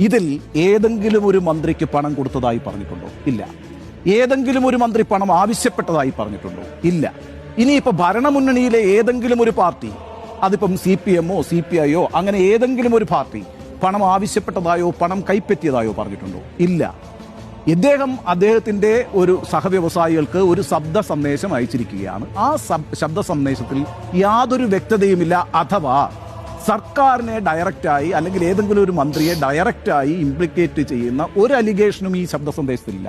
ഇതിൽ ഏതെങ്കിലും ഒരു മന്ത്രിക്ക് പണം കൊടുത്തതായി പറഞ്ഞിട്ടുണ്ടോ? ഇല്ല. ഏതെങ്കിലും ഒരു മന്ത്രി പണം ആവശ്യപ്പെട്ടതായി പറഞ്ഞിട്ടുണ്ടോ? ഇല്ല. ഇനിയിപ്പോ ഭരണമുന്നണിയിലെ ഏതെങ്കിലും ഒരു പാർട്ടി അതിപ്പം സി പി എമ്മോ സി പി ഐയോ അങ്ങനെ ഏതെങ്കിലും ഒരു പാർട്ടി പണം ആവശ്യപ്പെട്ടതായോ പണം കൈപ്പറ്റിയതായോ പറഞ്ഞിട്ടുണ്ടോ? ഇല്ല. ഇദ്ദേഹം അദ്ദേഹത്തിന്റെ ഒരു സഹവ്യവസായികൾക്ക് ഒരു ശബ്ദ സന്ദേശം അയച്ചിരിക്കുകയാണ്. ആ ശബ്ദ സന്ദേശത്തിൽ യാതൊരു വ്യക്തതയുമില്ല അഥവാ സർക്കാരിനെ ഡയറക്റ്റായി അല്ലെങ്കിൽ ഏതെങ്കിലും ഒരു മന്ത്രിയെ ഡയറക്റ്റായി ഇംപ്ലിക്കേറ്റ് ചെയ്യുന്ന ഒരു അലിഗേഷനും ഈ ശബ്ദ സന്ദേശത്തിലില്ല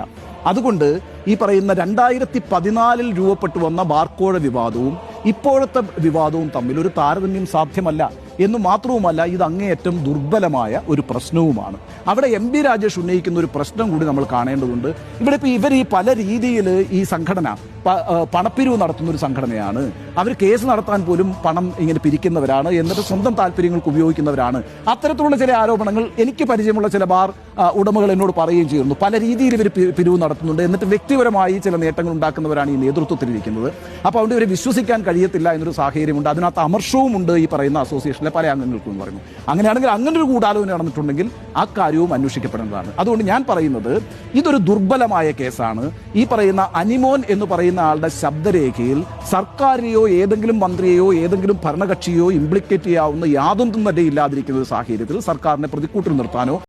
അതുകൊണ്ട് ഈ പറയുന്ന രണ്ടായിരത്തി പതിനാലിൽ രൂപപ്പെട്ടു വന്ന ബാർക്കോഴ വിവാദവും ഇപ്പോഴത്തെ വിവാദവും തമ്മിൽ ഒരു താരതമ്യം സാധ്യമല്ല. എന്ന് മാത്രവുമല്ല ഇത് അങ്ങേയറ്റം ദുർബലമായ ഒരു പ്രശ്നവുമാണ്. അവിടെ എം ബി രാജേഷ് ഉന്നയിക്കുന്ന ഒരു പ്രശ്നം കൂടി നമ്മൾ കാണേണ്ടതുണ്ട്. ഇവിടെ ഇപ്പോൾ ഇവർ ഈ പല രീതിയിൽ ഈ സംഘടന പണപ്പിരിവ് നടത്തുന്ന ഒരു സംഘടനയാണ്. അവർ കേസ് നടത്താൻ പോലും പണം ഇങ്ങനെ പിരിക്കുന്നവരാണ് എന്നിട്ട് സ്വന്തം താല്പര്യങ്ങൾക്ക് ഉപയോഗിക്കുന്നവരാണ്. അത്തരത്തിലുള്ള ചില ആരോപണങ്ങൾ എനിക്ക് പരിചയമുള്ള ചില ബാർ ഉടമകൾ എന്നോട് പറയുകയും ചെയ്യുന്നു. പല രീതിയിൽ ഇവർ പിരിവ് നടത്തുന്നുണ്ട്. എന്നിട്ട് വ്യക്തിപരമായി ചില നേട്ടങ്ങൾ ഉണ്ടാക്കുന്നവരാണ് ഈ നേതൃത്വത്തിലിരിക്കുന്നത്. അപ്പോൾ അതുകൊണ്ട് ഇവരെ വിശ്വസിക്കാൻ കഴിയത്തില്ല എന്നൊരു സാഹചര്യമുണ്ട്. അതിനകത്ത് അമർഷവും ഉണ്ട് ഈ പറയുന്ന അസോസിയേഷനിലെ പല അംഗങ്ങൾക്കും എന്ന് പറയുന്നു. അങ്ങനെയാണെങ്കിൽ അങ്ങനെ ഒരു ഗൂഢാലോചന നടന്നിട്ടുണ്ടെങ്കിൽ ആ കാര്യവും അന്വേഷിക്കപ്പെടേണ്ടതാണ് അതുകൊണ്ട് ഞാൻ പറയുന്നത് ഇതൊരു ദുർബലമായ കേസാണ്. ഈ പറയുന്ന അനിമോൻ എന്ന് പറയുന്ന ആളുടെ ശബ്ദരേഖയിൽ സർക്കാരിനെയോ ഏതെങ്കിലും മന്ത്രിയെയോ ഏതെങ്കിലും ഭരണകക്ഷിയോ ഇംപ്ലിക്കേറ്റ് ചെയ്യാവുന്ന യാതൊന്നും തന്നെ ഇല്ലാതിരിക്കുന്ന ഒരു സാഹചര്യത്തിൽ സർക്കാരിനെ പ്രതിക്കൂട്ടിൽ നിർത്താനോ